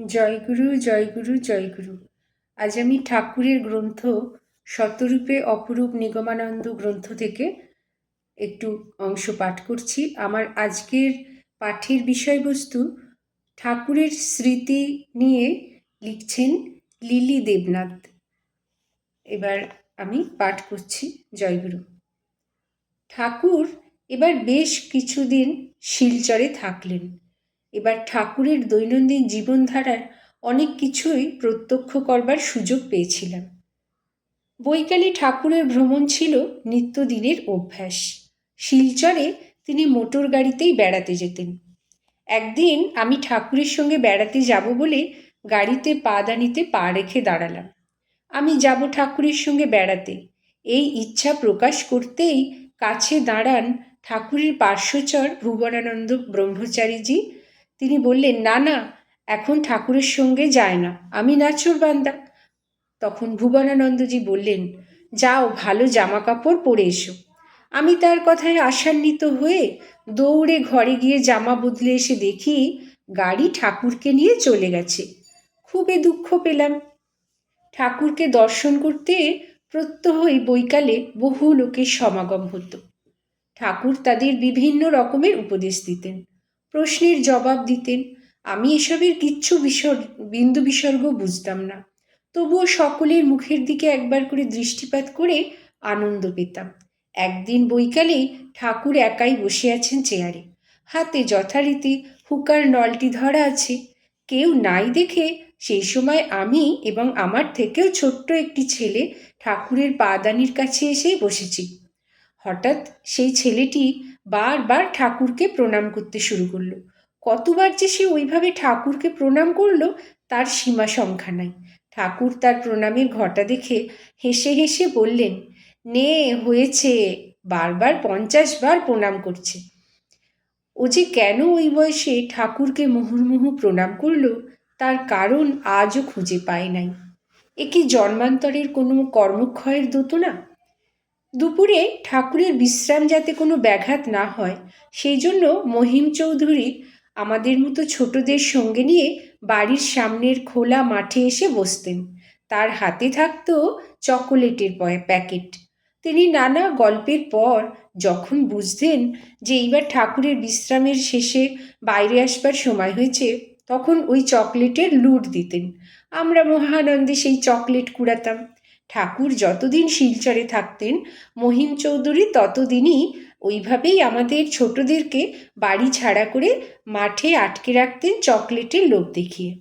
জয়গুরু জয়গুরু জয়গুরু আজ আমি ঠাকুরের গ্রন্থ শতরূপে অপরূপ নিগমানন্দ গ্রন্থ থেকে একটু অংশ পাঠ করছি। আমার আজকের পাঠের বিষয়বস্তু ঠাকুরের স্মৃতি নিয়ে লিখছেন লিলি দেবনাথ। এবার আমি পাঠ করছি জয়গুরু ঠাকুর এবার বেশ কিছুদিন শিলচরে থাকলেন। এবার ঠাকুরের দৈনন্দিন জীবনধারার অনেক কিছুই প্রত্যক্ষ করবার সুযোগ পেয়েছিলাম। বৈকালে ঠাকুরের ভ্রমণ ছিল নিত্যদিনের অভ্যাস। শিলচরে তিনি মোটর গাড়িতেই বেড়াতে যেতেন। একদিন আমি ঠাকুরের সঙ্গে বেড়াতে যাব বলে গাড়িতে পা দানিতে পা রেখে দাঁড়ালাম। আমি যাব ঠাকুরের সঙ্গে বেড়াতে। এই ইচ্ছা প্রকাশ করতেই কাছে দাঁড়ান ঠাকুরের পার্শ্বচর ভুবনানন্দ ব্রহ্মচারীজি তিনি বললেন, না না, এখন ঠাকুরের সঙ্গে যায় না, আমি নাচুর বান্দা। তখন ভুবনানন্দজি বললেন, যাও, ভালো জামা কাপড় পরে এসো। আমি তার কথায় আশান্বিত হয়ে দৌড়ে ঘরে গিয়ে জামা বদলে এসে দেখি গাড়ি ঠাকুরকে নিয়ে চলে গেছে। খুবই দুঃখ পেলাম। ঠাকুরকে দর্শন করতে প্রত্যহই বৈকালে বহু লোকের সমাগম হতো। ঠাকুর তাদের বিভিন্ন রকমের উপদেশ দিতেন। প্রশ্নের জবাব দিতেন, আমি এসবের কিচ্ছু বিসর, বিন্দু বিসর্গ বুঝতাম না। তবুও সকলের মুখের দিকে একবার করে দৃষ্টিপাত করে আনন্দ পেতাম। একদিন বৈকালেই ঠাকুর একাই বসে আছেন চেয়ারে। হাতে যথারীতি হুকার নলটি ধরা আছে। কেউ নাই দেখে সেই সময় আমি এবং আমার থেকেও ছোট্ট একটি ছেলে ঠাকুরের পাদানির কাছে এসেই বসেছি। হঠাৎ সেই ছেলেটি বারবার ঠাকুরকে প্রণাম করতে শুরু করল। কতবার যে সে ওইভাবে ঠাকুরকে প্রণাম করল, তার সীমা সংখ্যা নাই। ঠাকুর তার প্রণামের ঘটা দেখে হেসে হেসে বললেন, নে, হয়েছে। বারবার পঞ্চাশ বার প্রণাম করছে। ও যে কেন ওই বয়সে ঠাকুরকে মুহুর্মুহু প্রণাম করল, তার কারণ আজও খুঁজে পায় নাই। এ কি জন্মান্তরের কোনো কর্মক্ষয়ের দোতো না দুপুরে ঠাকুরের বিশ্রাম যাতে কোনো ব্যাঘাত না হয়, সেই জন্য মহিম চৌধুরী আমাদের মতো ছোটদের সঙ্গে নিয়ে বাড়ির সামনের খোলা মাঠে এসে বসতেন। তার হাতে থাকতো চকোলেটের প্যাকেট। তিনি নানা গল্পের পর যখন বুঝতেন যে এইবার ঠাকুরের বিশ্রামের শেষে বাইরে আসবার সময় হয়েছে, তখন ওই চকলেটের লুট দিতেন। আমরা মহানন্দে সেই চকলেট কুড়াতাম। ঠাকুর যতদিন শিলচরে থাকতেন, মহিম চৌধুরী ততদিনই ওইভাবেই আমাদের ছোটদেরকে বাড়ি ছাড়া করে মাঠে আটকে রাখতেন চকলেটের লোভ দেখিয়ে।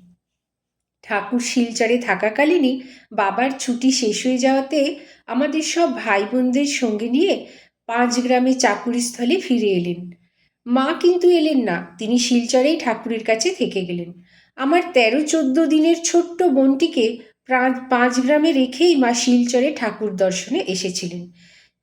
ঠাকুর শিলচরে থাকাকালীনই বাবার ছুটি শেষ হয়ে যাওয়াতে আমাদের সব ভাই বোনদের সঙ্গে নিয়ে পাঁচ গ্রামে চাকুরিস্থলে ফিরে এলেন। মা কিন্তু এলেন না, তিনি শিলচরেই ঠাকুরের কাছে থেকে গেলেন। আমার তেরো চোদ্দ দিনের ছোট্ট বোনটিকে পাঁচ গ্রামে রেখেই মা শিলচরে ঠাকুর দর্শনে এসেছিলেন।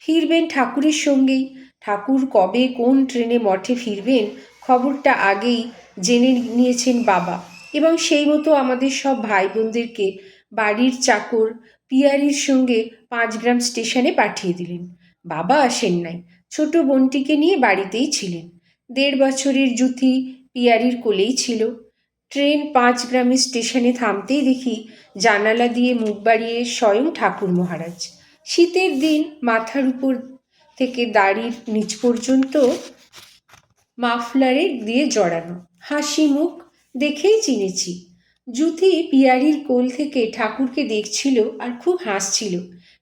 ফিরবেন ঠাকুরের সঙ্গেই। ঠাকুর কবে কোন ট্রেনে মঠে ফিরবেন খবরটা আগেই জেনে নিয়েছেন বাবা। এবং সেই মতো আমাদের সব ভাই বোনদেরকে বাড়ির চাকর পিয়ারির সঙ্গে পাঁচগ্রাম স্টেশনে পাঠিয়ে দিলেন। বাবা আসেন নাই। ছোট বোনটিকে নিয়ে বাড়িতেই ছিলেন। দেড় বছরের জুথি পিয়ারির কোলেই ছিল। ট্রেন পাঁচ গ্রামে স্টেশনে থামতেই দেখি জানালা দিয়ে মুখ বাড়িয়ে স্বয়ং ঠাকুর মহারাজ। শীতের দিন মাথার উপর থেকে দাড়ির নিচ পর্যন্ত মাফলারে দিয়ে জড়ানো। হাসি মুখ দেখেই চিনেছি। জুথি পিয়ারির কোল থেকে ঠাকুরকে দেখছিল আর খুব হাসছিল।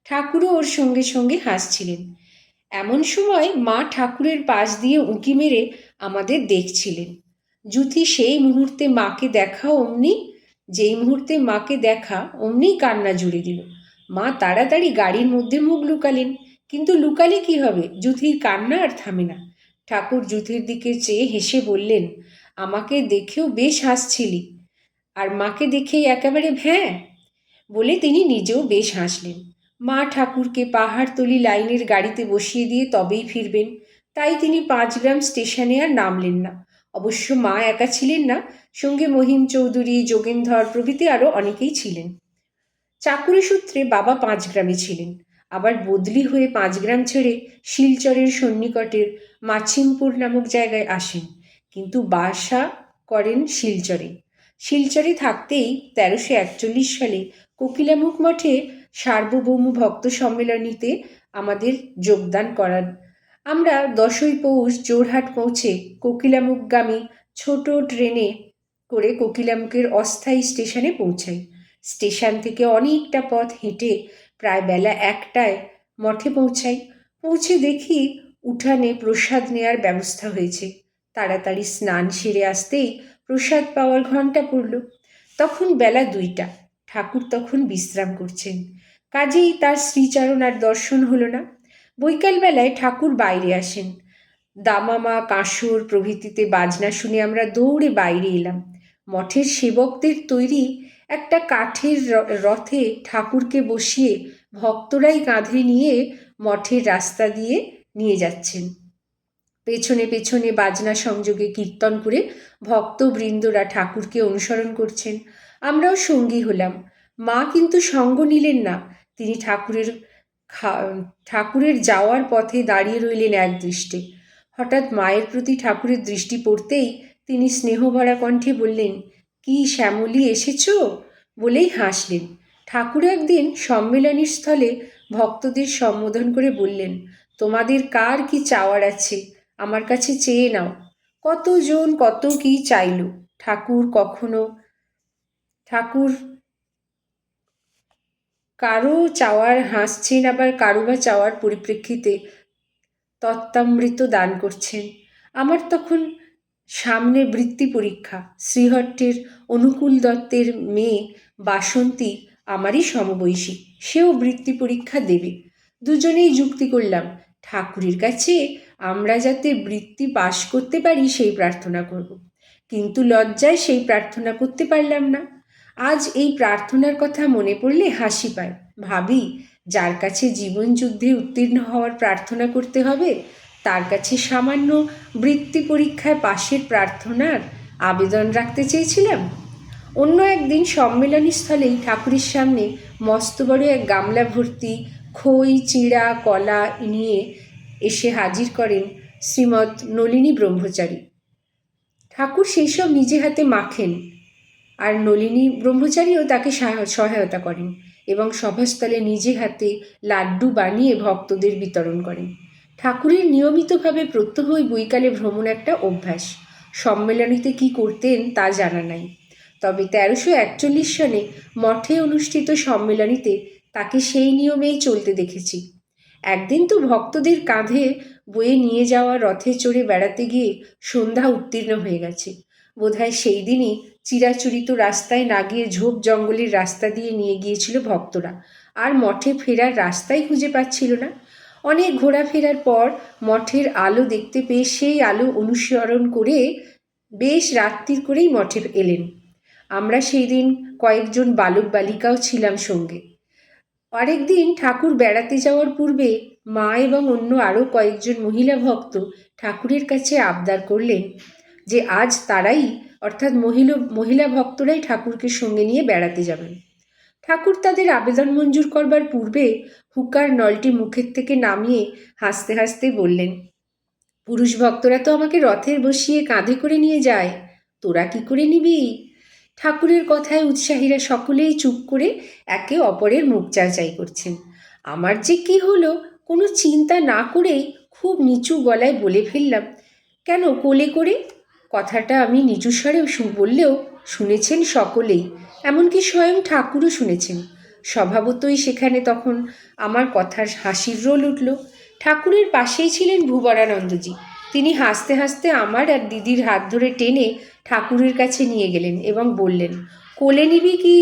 ঠাকুরও ওর সঙ্গে সঙ্গে হাসছিলেন। এমন সময় মা ঠাকুরের পাশ দিয়ে উঁকি মেরে আমাদের দেখছিলেন। জুথি সেই মুহূর্তে মাকে দেখা অমনি, যেই মুহূর্তে মাকে দেখা অমনি কান্না জুড়ে দিল। মা তাড়াতাড়ি গাড়ির মধ্যে মুখ লুকালেন, কিন্তু লুকালে কি হবে? জুথির কান্না আর থামে না। ঠাকুর জুথির দিকে চেয়ে হেসে বললেন, আমাকে দেখেও বেশ হাসছিলি। আর মাকে দেখেই একেবারে ভ্যাঁ বলে তিনি নিজেও বেশ হাসলেন। মা ঠাকুরকে পাহাড়তলি লাইনের গাড়িতে বসিয়ে দিয়ে তবেই ফিরবেন। তাই তিনি পাঁচগ্রাম স্টেশনে আর নামলেন না। অবশ্য মা একা ছিলেন না, সঙ্গে মহিম চৌধুরী যোগেন্দ্র প্রভৃতি আরও অনেকেই ছিলেন। চাকুরি সূত্রে বাবা পাঁচগ্রামে ছিলেন। আবার বদলি হয়ে পাঁচগ্রাম ছেড়ে শিলচরের সন্নিকটের মাছিমপুর নামক জায়গায় আসেন। কিন্তু বাসা করেন শিলচরে। শিলচরে থাকতেই তেরোশো একচল্লিশ সালে কোকিলামুখ মঠে সার্বভৌম ভক্ত সম্মেলনীতে আমাদের যোগদান করার আমরা দশই পৌষ জোরহাট পৌঁছে কোকিলামুখগামী ছোট ট্রেনে করে কোকিলামুখের অস্থায়ী স্টেশনে পৌঁছাই। স্টেশন থেকে অনেকটা পথ হেঁটে প্রায় বেলা একটায় মঠে পৌঁছাই। পৌঁছে দেখি উঠানে প্রসাদ নেয়ার ব্যবস্থা হয়েছে। তাড়াতাড়ি স্নান সেরে আসতেই প্রসাদ পাওয়ার ঘণ্টা পড়ল। তখন বেলা দুইটা। ঠাকুর তখন বিশ্রাম করছেন। কাজেই তার শ্রীচরণ আর দর্শন হলো না। বৈকালবেলায় ঠাকুর বাইরে আসেন। দামামা, কাঁসর প্রভৃতিতে বাজনা শুনে আমরা দৌড়ে বাইরে এলাম। মঠের সেবকদের তৈরি একটা কাঠের রথে ঠাকুরকে বসিয়ে ভক্তরাই কাঁধে নিয়ে মঠের রাস্তা দিয়ে নিয়ে যাচ্ছেন। পেছনে পেছনে বাজনা সংযোগে কীর্তন করে ভক্তবৃন্দরা ঠাকুরকে অনুসরণ করছেন। আমরাও সঙ্গী হলাম। মা কিন্তু সঙ্গ নিলেন না। তিনি ঠাকুরের ঠাকুরের যাওয়ার পথে দাঁড়িয়ে রইলেন এক দৃষ্টে। হঠাৎ মায়ের প্রতি ঠাকুরের দৃষ্টি পড়তেই তিনি স্নেহভরা কণ্ঠে বললেন, কি শ্যামলী এসেছ? বলেই হাসলেন। ঠাকুর একদিন সম্মেলনের স্থলে ভক্তদের সম্বোধন করে বললেন, তোমাদের কার কি চাওয়ার আছে? আমার কাছে চেয়ে নাও। কতজন কত কি চাইল? ঠাকুর কখনো, ঠাকুর কারও চাওয়ার হাসছেন, আবার কারও বা চাওয়ার পরিপ্রেক্ষিতে তত্ত্বামৃত দান করছেন। আমার তখন সামনে বৃত্তি পরীক্ষা। শ্রীহট্টের অনুকূল দত্তের মেয়ে বাসন্তী আমারই সমবয়সী। সেও বৃত্তি পরীক্ষা দেবে। দুজনেই যুক্তি করলাম, ঠাকুরের কাছে আমরা যাতে বৃত্তি পাশ করতে পারি, সেই প্রার্থনা করব। কিন্তু লজ্জায় সেই প্রার্থনা করতে পারলাম না। আজ এই প্রার্থনার কথা মনে পড়লে হাসি পায়। ভাবি, যার কাছে জীবন যুদ্ধে উত্তীর্ণ হওয়ার প্রার্থনা করতে হবে, তার কাছে সামান্য বৃত্তি পরীক্ষায় পাশের প্রার্থনার আবেদন রাখতে চেয়েছিলাম। অন্য একদিন সম্মেলনী স্থলেই ঠাকুরের সামনে মস্ত বড় এক গামলা ভর্তি খই, চিড়া, কলা নিয়ে এসে হাজির করেন শ্রীমৎ নলিনী ব্রহ্মচারী। ঠাকুর সেই সব নিজে হাতে মাখেন। আর নলিনী ব্রহ্মচারীও তাকে সহায়তা করেন এবং সভাস্থলে নিজে হাতে লাড্ডু বানিয়ে ভক্তদের বিতরণ করেন। ঠাকুরের নিয়মিতভাবে প্রত্যহ ওই বৈকালে ভ্রমণ একটা অভ্যাস। সম্মেলনীতে কি করতেন তা জানা নাই। তবে তেরোশো একচল্লিশ সনে মঠে অনুষ্ঠিত সম্মেলনীতে তাকে সেই নিয়মেই চলতে দেখেছি। একদিন তো ভক্তদের কাঁধে বয়ে নিয়ে যাওয়া রথে চড়ে বেড়াতে গিয়ে সন্ধ্যা উত্তীর্ণ হয়ে গেছে। বোধহয় সেই দিনই চিরাচরিত রাস্তায় না গিয়ে ঝোপ জঙ্গলের রাস্তা দিয়ে নিয়ে গিয়েছিল ভক্তরা। আর মঠে ফেরার রাস্তাই খুঁজে পাচ্ছিল না। অনেক ঘোরাফেরার পর মঠের আলো দেখতে পেয়ে সেই আলো অনুসরণ করে বেশ রাত্রির করেই মঠে এলেন। আমরা সেই দিন কয়েকজন বালক বালিকাও ছিলাম সঙ্গে। আরেকদিন ঠাকুর বেড়াতে যাওয়ার পূর্বে মা এবং অন্য আরও কয়েকজন মহিলা ভক্ত ঠাকুরের কাছে আবদার করলেন যে আজ তারাই, অর্থাৎ মহিলা মহিলা ভক্তরাই ঠাকুরকে সঙ্গে নিয়ে বেড়াতে যাবেন। ঠাকুর তাদের আবেদন মঞ্জুর করবার পূর্বে হুকার নলটি মুখের থেকে নামিয়ে হাসতে হাসতে বললেন, পুরুষ ভক্তরা তো আমাকে রথের বসিয়ে কাঁধে করে নিয়ে যায়, তোরা কি করে নিবি? ঠাকুরের কথায় উৎসাহীরা সকলেই চুপ করে একে অপরের মুখ চাচাই করছেন। আমার যে কি হলো, কোনো চিন্তা না করেই খুব নিচু গলায় বলে ফেললাম। কেন, কোলে করে? কথাটা আমি নিচু স্বরে বললেও শুনেছেন সকলেই, এমনকি স্বয়ং ঠাকুরও শুনেছেন। স্বভাবতই সেখানে তখন আমার কথার হাসির রোল উঠল। ঠাকুরের পাশেই ছিলেন ভুবরানন্দজি। তিনি হাসতে হাসতে আমার আর দিদির হাত ধরে টেনে ঠাকুরের কাছে নিয়ে গেলেন এবং বললেন, কোলে নিবি কি?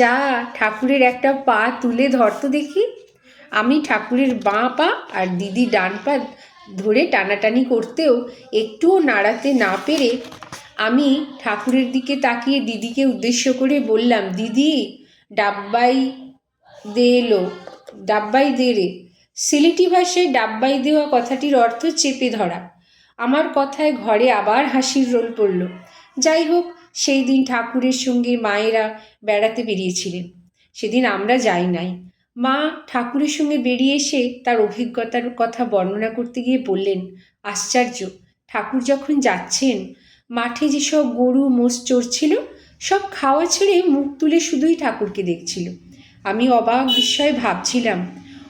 যা, ঠাকুরের একটা পা তুলে ধরতো দেখি। আমি ঠাকুরের বাঁ পা আর দিদি ডান পা ধরে টানাটানি করতেও একটুও নাড়াতে না পেরে আমি ঠাকুরের দিকে তাকিয়ে দিদিকে উদ্দেশ্য করে বললাম, দিদি, ডাব্বাই দে এলো, ডাব্বাই দে রে। সিলেটি ভাষায় ডাব্বাই দেওয়া কথাটির অর্থ চেপে ধরা। আমার কথায় ঘরে আবার হাসির রোল পড়ল। যাই হোক, সেই দিন ঠাকুরের সঙ্গে মায়েরা বেড়াতে বেরিয়েছিলেন। সেদিন আমরা যাই নাই। মা ঠাকুরের সঙ্গে বেরিয়ে এসে তার অভিজ্ঞতার কথা বর্ণনা করতে গিয়ে বললেন, আশ্চর্য, ঠাকুর যখন যাচ্ছেন, মাঠে যেসব গরু, মোষ চড়ছিল, সব খাওয়া ছেড়ে মুখ তুলে শুধুই ঠাকুরকে দেখছিল। আমি অবাক বিস্ময়ে ভাবছিলাম,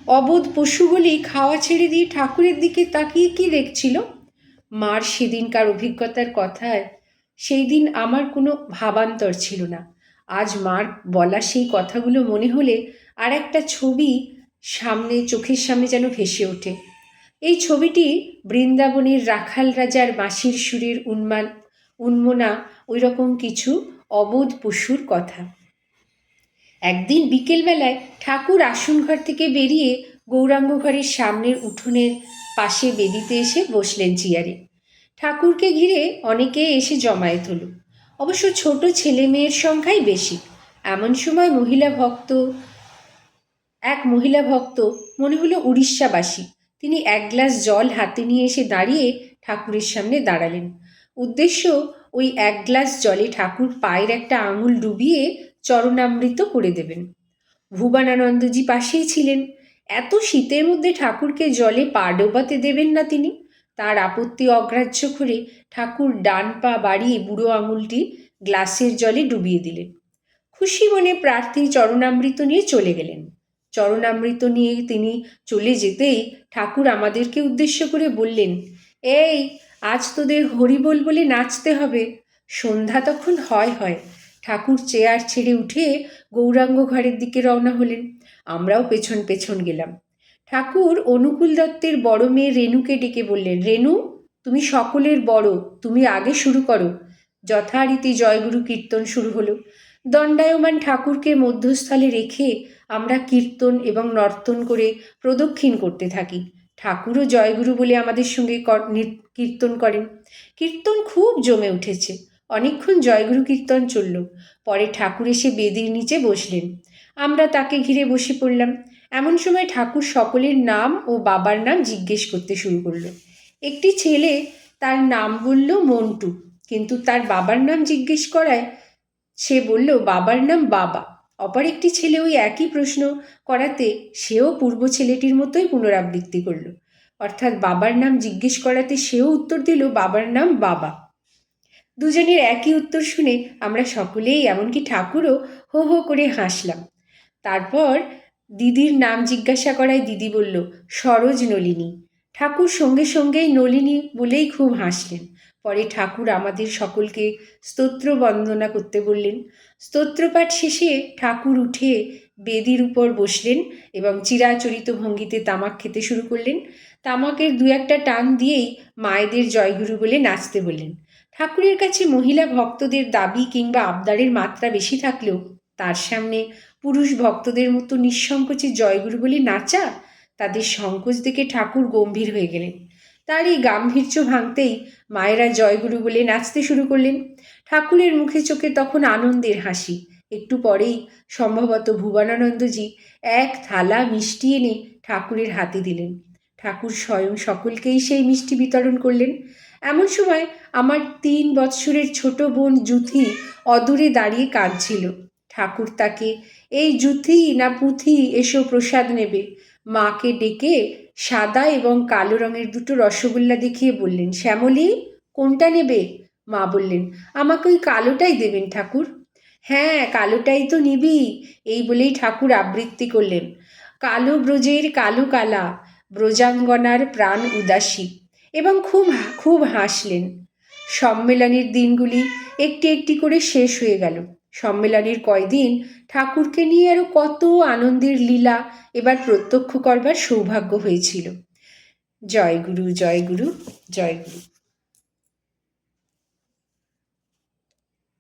অবোধ পশুগুলি খাওয়া ছেড়ে দিয়ে ঠাকুরের দিকে তাকিয়ে কি দেখছিল? মার সেদিনকার অভিজ্ঞতার কথায় সেই দিন আমার কোনো ভাবান্তর ছিল না। আজ মার বলা সেই কথাগুলো মনে হলে আর একটা ছবি সামনে, চোখের সামনে যেন ভেসে ওঠে। এই ছবিটি বৃন্দাবনের রাখাল রাজার বাঁশির সুরের উন্মান, উন্মনা ওই রকম কিছু অবোধ পশুর কথা। একদিন বিকেলবেলায় ঠাকুর আসন ঘর থেকে বেরিয়ে গৌরাঙ্গ ঘরের সামনের উঠোনের পাশে বেদিতে এসে বসলেন চেয়ারে। ঠাকুরকে ঘিরে অনেকে এসে জমায়েত হলো। অবশ্য ছোট ছেলে মেয়ের সংখ্যাই বেশি। এমন সময় মহিলা ভক্ত এক মহিলা ভক্ত, মনে হলো উড়িষ্যাবাসী। তিনি এক গ্লাস জল হাতে নিয়ে এসে দাঁড়িয়ে ঠাকুরের সামনে দাঁড়ালেন। উদ্দেশ্য, ওই এক গ্লাস জলে ঠাকুর পায়ের একটা আঙুল ডুবিয়ে চরণামৃত করে দেবেন। ভুবানানন্দজি পাশেই ছিলেন। এত শীতের মধ্যে ঠাকুরকে জলে পা ডোবাতে দেবেন না তিনি। তার আপত্তি অগ্রাহ্য করে ঠাকুর ডান পা বাড়িয়ে বুড়ো আঙুলটি গ্লাসের জলে ডুবিয়ে দিলেন। খুশি মনে প্রার্থী চরণামৃত নিয়ে চলে গেলেন। চরণামৃত নিয়ে তিনি চলে যেতেই ঠাকুর আমাদেরকে উদ্দেশ্য করে বললেন, এই, আজ তোদের হরিবোল বলে নাচতে হবে। সন্ধ্যা তখন হয় হয় ঠাকুর চেয়ার ছেড়ে উঠে গৌরাঙ্গ ঘরের দিকে রওনা হলেন। আমরাও পেছন পেছন গেলাম। ঠাকুর অনুকূল দত্তের বড় মেয়ে রেনুকে ডেকে বললেন রেনু তুমি সকলের বড়, তুমি আগে শুরু করো। যথারীতি জয়গুরু কীর্তন শুরু হলো। দণ্ডায়মান ঠাকুরকে মধ্যস্থলে রেখে আমরা কীর্তন এবং নর্তন করে প্রদক্ষিণ করতে থাকি। ঠাকুরও জয়গুরু বলে আমাদের সঙ্গে কীর্তন করেন। কীর্তন খুব জমে উঠেছে। অনেকক্ষণ জয়গুরু কীর্তন চলল। পরে ঠাকুর এসে বেদির নিচে বসলেন। আমরা তাকে ঘিরে বসে পড়লাম। এমন সময় ঠাকুর সকলের নাম ও বাবার নাম জিজ্ঞেস করতে শুরু করল। একটি ছেলে তার নাম বলল মন্টু, কিন্তু তার বাবার নাম জিজ্ঞেস করায় সে বলল, বাবার নাম বাবা। অপর একটি ছেলে ওই একই প্রশ্ন করাতে সেও পূর্ব ছেলেটির মতোই পুনরাবৃত্তি করল। অর্থাৎ বাবার নাম জিজ্ঞেস করাতে সেও উত্তর দিল, বাবার নাম বাবা। দুজনের একই উত্তর শুনে আমরা সকলেই এমনকি ঠাকুরও হো হো করে হাসলাম। তারপর দিদির নাম জিজ্ঞাসা করায় দিদি বলল, সরোজ নলিনী। ঠাকুর সঙ্গে সঙ্গেই নলিনী বলেই খুব হাসলেন। পরে ঠাকুর আমাদের সকলকে স্তোত্র বন্দনা করতে বললেন। স্তোত্রপাঠ শেষে ঠাকুর উঠে বেদির উপর বসলেন এবং চিরাচরিত ভঙ্গিতে তামাক খেতে শুরু করলেন। তামাকের দু একটা টান দিয়েই মায়েদের জয়গুরু বলে নাচতে বললেন। ঠাকুরের কাছে মহিলা ভক্তদের দাবি কিংবা আবদারের মাত্রা বেশি থাকলেও তার সামনে পুরুষ ভক্তদের মতো নিঃসংকোচে জয়গুরু বলে নাচা, তাদের সংকোচ দেখে ঠাকুর গম্ভীর হয়ে গেলেন। তার এই গাম্ভীর্য ভাঙতেই মায়েরা জয়গুরু বলে নাচতে শুরু করলেন। ঠাকুরের মুখে চোখে তখন আনন্দের হাসি। একটু পরেই সম্ভবত ভুবনানন্দজি এক থালা মিষ্টি এনে ঠাকুরের হাতে দিলেন। ঠাকুর স্বয়ং সকলকেই সেই মিষ্টি বিতরণ করলেন। এমন সময় আমার তিন বৎসরের ছোট বোন জুথি অদূরে দাঁড়িয়ে কাঁদছিল। ঠাকুর তাকে, এই জুথি না পুঁথি, এসো প্রসাদ নেবে। মাকে ডেকে সাদা এবং কালো রঙের দুটো রসগোল্লা দেখিয়ে বললেন, শ্যামলী, কোনটা নেবে? মা বললেন, আমাকে ওই কালোটাই দেবেন ঠাকুর। হ্যাঁ কালোটাই তো নিবি। এই বলেই ঠাকুর আবৃত্তি করলেন। কালো ব্রজের কালো কালা, ব্রজাঙ্গনার প্রাণ উদাসী এবং খুব খুব হাসলেন। সম্মেলনের দিনগুলি একটি একটি করে শেষ হয়ে গেল। সম্মেলনের কয়দিন ঠাকুরকে নিয়ে আরও কত আনন্দের লীলা এবার প্রত্যক্ষ করবার সৌভাগ্য হয়েছিল। জয় গুরু জয় গুরু জয় গুরু।